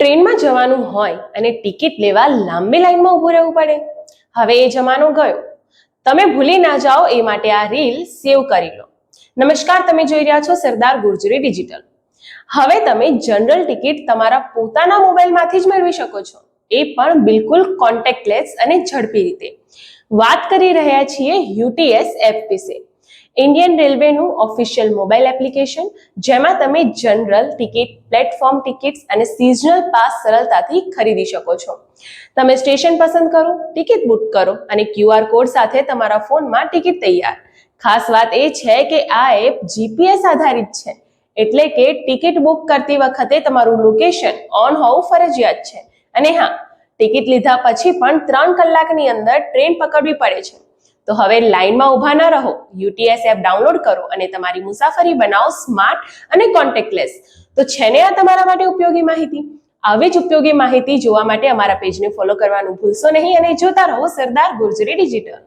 ટ્રેનમાં જવાનું હોય અને ટિકિટ લેવા લાંબી લાઈનમાં ઊભું રહેવું પડે. હવે એ જમાનો ગયો. તમે ભૂલી ના જાઓ, એ માટે આ રીલ સેવ કરી લો. નમસ્કાર, તમે જોઈ રહ્યા છો સરદાર ગુર્જરી ડિજિટલ. હવે તમે જનરલ ટિકિટ તમારા પોતાના મોબાઈલમાંથી જ મેળવી શકો છો. એ પણ બિલકુલ કોન્ટેક્ટલેસ અને ઝડપી રીતે. વાત કરી રહ્યા છીએ યુટીએસ એપ વિશે. ઇન્ડિયન રેલવેનું ઓફિશિયલ મોબાઈલ એપ્લિકેશન જેમાં તમે જનરલ ટિકિટ પ્લેટફોર્મ ટિકિટ્સ અને સિઝનલ પાસ સરળતાથી ખરીદી શકો છો. તમે સ્ટેશન પસંદ કરો ટિકિટ બુક કરો અને ક્યુઆર કોડ સાથે તમારા ફોનમાં ટિકિટ તૈયાર. ખાસ વાત એ છે કે આ એપ જીપીએસ આધારિત છે, એટલે કે ટિકિટ બુક કરતી વખતે તમારું લોકેશન ઓન હોવું ફરજિયાત છે. અને હા ટિકિટ લીધા પછી પણ ત્રણ કલાકની અંદર ટ્રેન પકડવી પડે છે. તો હવે લાઈનમાં ઊભા ન રહો. યુટીએસ એપ ડાઉનલોડ કરો અને તમારી મુસાફરી બનાવો સ્માર્ટ અને કોન્ટેક્ટલેસ. તો છે ને આ તમારા માટે ઉપયોગી માહિતી? આવી જ ઉપયોગી માહિતી જોવા માટે અમારા પેજને ફોલો કરવાનું ભૂલશો નહીં અને જોતા રહો સરદાર ગુર્જરી ડિજિટલ.